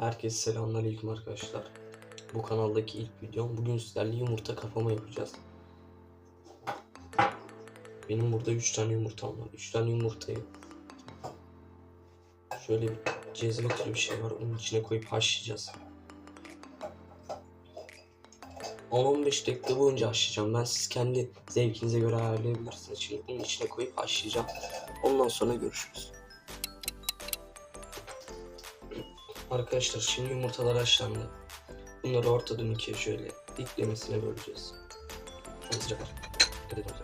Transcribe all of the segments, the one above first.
Herkese selamünaleyküm arkadaşlar. Bu kanaldaki ilk videom. Bugün sizlerle yumurta kapama yapacağız. Benim burada 3 tane yumurtam var. 3 tane yumurtayı şöyle bir cezve türü bir şey var. Onun içine koyup haşlayacağız. 10-15 dakika boyunca haşlayacağım. Ben siz kendi zevkinize göre ayarlayabilirsiniz. Şimdi bunun içine koyup haşlayacağım. Ondan sonra görüşürüz. Arkadaşlar şimdi yumurtalar haşlandı. Bunları ortadan ikiye şöyle diklemesine böleceğiz. Hızlıca var. Dikkat edin.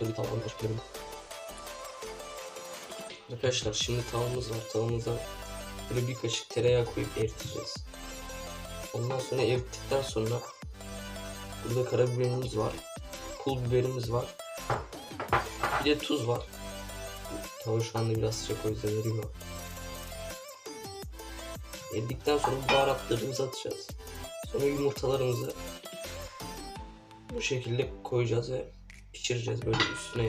Böyle tavanı açıklayalım. Arkadaşlar şimdi tavamız var. Tavamıza böyle bir kaşık tereyağı koyup eriteceğiz. Ondan sonra erittikten sonra burada karabiberimiz var. Pul biberimiz var. Bir de tuz var. Tava şu anda biraz sıcak o yüzden eriyor. Eridikten sonra baharatlarımızı atacağız. Sonra yumurtalarımızı bu şekilde koyacağız ve pişireceğiz böyle üstüne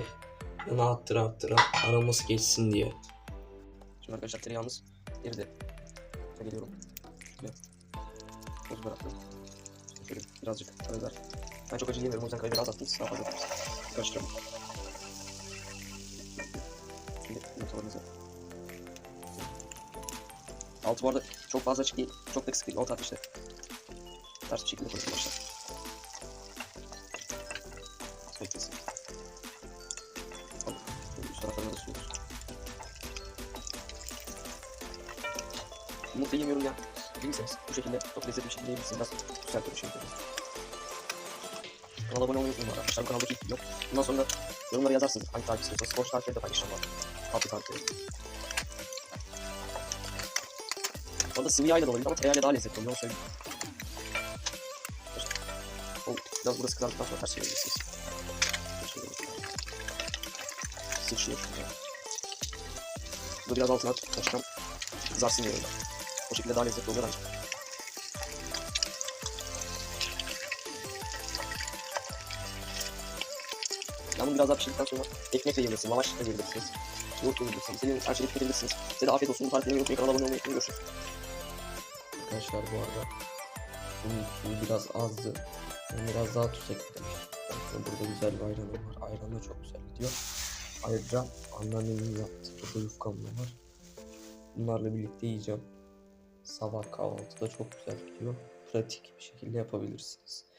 yana attıra attıra aroması geçsin diye. Şimdi arkadaşlar tereyağımız eridi. Şöyle geliyorum. Toz bıraktım. Şöyle birazcık karabiber. Ben çok acı yemiyorum o yüzden karabiber az attım. Daha fazla karıştıralım. Altı bu arada çok fazla açık değil, çok da kısık değil. Orta ateşte. Ters bir şekilde koyuyoruz başta. Beklesin. Üst taraflarına da sürüyoruz. Yumurta yemiyorum ya. Bilirseniz bu şekilde çok lezzetli bir şekilde yiyebilirsiniz. Biraz güzel bir şey. Kanala abone olmayı unutmayın. Arkadaşlar bu kanalda ilk video. Bundan sonra yorumlara yazarsınız. Hangi tarif istiyorsanız. Spor tarifleri de paylaşacağım. Tatlı tarifleri. Bu arada sıvı yağıyla da olabilir ama tereyağıyla daha lezzetli oluyor. Söyleyeyim. O, biraz burası kızardıktan sonra ters çevirebilirsiniz. Şöyle Sıçıyor şurada. Burada biraz altına taştan kızarsın ben. O şekilde daha lezzetli oluyor bence. Yalnız biraz daha pişirdikten sonra ekmek de yiyebilirsiniz, lavaş da yiyebilirsiniz. Yoğurt da yiyebilirsiniz. İstediğiniz her şeyi tüketebilirsiniz. Size de afiyet olsun. Bu tarifleri unutmayın. Kanala abone olmayı unutmayın. Görüşürüz. Arkadaşlar bu arada bunun suyu biraz azdı. Ben biraz daha ekledim. Bakın burada güzel bir ayranım var. Ayran da çok güzel gidiyor. Ayrıca anneannemin yaptığı burada yufkam da var. Bunlarla birlikte yiyeceğim. Sabah kahvaltıda çok güzel gidiyor. Pratik bir şekilde yapabilirsiniz.